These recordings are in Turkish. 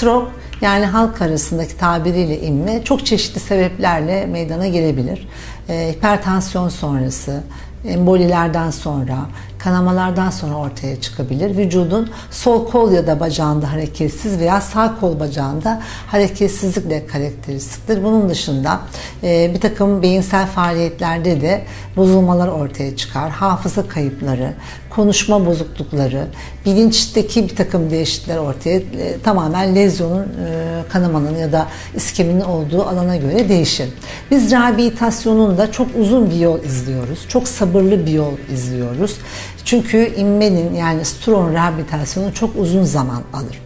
Stroke yani halk arasındaki tabiriyle inme çok çeşitli sebeplerle meydana gelebilir. E, hipertansiyon sonrası, embolilerden sonra, kanamalardan sonra ortaya çıkabilir. Vücudun sol kol ya da bacağında hareketsiz veya sağ kol bacağında hareketsizlikle karakteristiktir. Bunun dışında e, bir takım beyinsel faaliyetlerde de bozulmalar ortaya çıkar. Hafıza kayıpları, konuşma bozuklukları, bilinçteki bir takım değişiklikler ortaya e, tamamen lezyonun, e, kanamanın ya da iskeminin olduğu alana göre değişir. Biz rehabilitasyonun da çok uzun bir yol izliyoruz. Çok sabırlı bir yol izliyoruz. Çünkü inmenin yani stroğun rehabilitasyonu çok uzun zaman alır.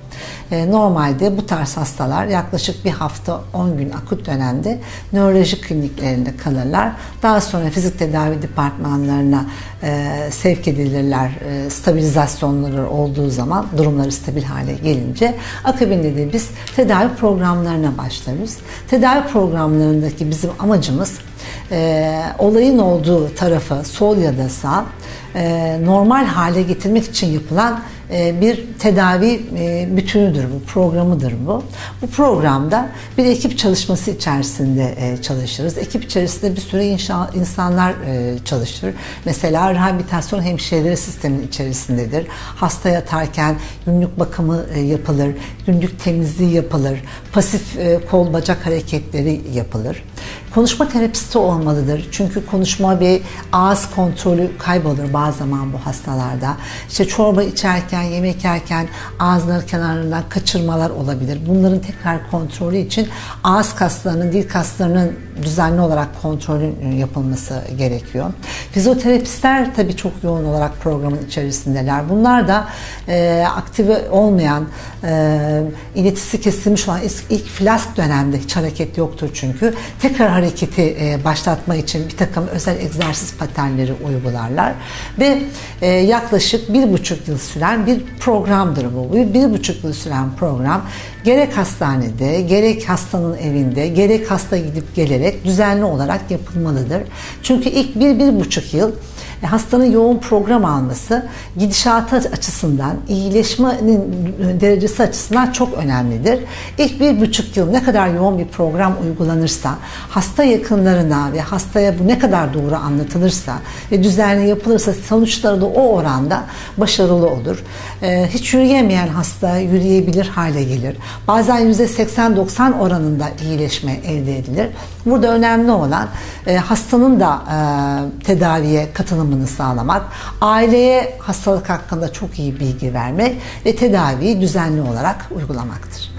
E, Normalde bu tarz hastalar yaklaşık bir hafta 10 gün akut dönemde nöroloji kliniklerinde kalırlar. Daha sonra fizik tedavi departmanlarına e, sevk edilirler. E, stabilizasyonları olduğu zaman durumları stabil hale gelince akabinde de biz tedavi programlarına başlarız. Tedavi programlarındaki bizim amacımız e, olayın olduğu tarafı sol ya da sağ e, normal hale getirmek için yapılan e, bir tedavi e, bütünüdür bu, programıdır bu. Bu programda bir ekip çalışması içerisinde e, çalışırız. Ekip içerisinde bir sürü inşa, insanlar e, çalışır. Mesela rehabilitasyon hemşireleri sistemin içerisindedir. Hasta yatarken günlük bakımı e, yapılır, günlük temizliği yapılır, pasif e, kol bacak hareketleri yapılır. Konuşma terapisti olmalıdır. Çünkü konuşma ve ağız kontrolü kaybolur bazı zaman bu hastalarda. İşte çorba içerken, yemek yerken ağızları kenarından kaçırmalar olabilir. Bunların tekrar kontrolü için ağız kaslarının, dil kaslarının düzenli olarak kontrolün yapılması gerekiyor. Fizyoterapistler tabii çok yoğun olarak programın içerisindeler. Bunlar da e, aktive olmayan, e, iletisi kesilmiş olan ilk, ilk flask dönemde hiç hareket yoktur çünkü. Tekrar hareketi e, başlatma için bir takım özel egzersiz paternleri uygularlar ve e, yaklaşık bir buçuk yıl süren bir programdır bu. Bir, bir buçuk yıl süren program gerek hastanede, gerek hastanın evinde, gerek hasta gidip gelerek düzenli olarak yapılmalıdır. Çünkü ilk bir, bir buçuk yıl hastanın yoğun program alması gidişatı açısından, iyileşmenin derecesi açısından çok önemlidir. İlk bir buçuk yıl ne kadar yoğun bir program uygulanırsa, hasta yakınlarına ve hastaya bu ne kadar doğru anlatılırsa ve düzenli yapılırsa sonuçları da o oranda başarılı olur. Ee, hiç yürüyemeyen hasta yürüyebilir hale gelir. Bazen %80-90 oranında iyileşme elde edilir. Burada önemli olan e, hastanın da e, tedaviye katılımını sağlamak, aileye hastalık hakkında çok iyi bilgi vermek ve tedaviyi düzenli olarak uygulamaktır.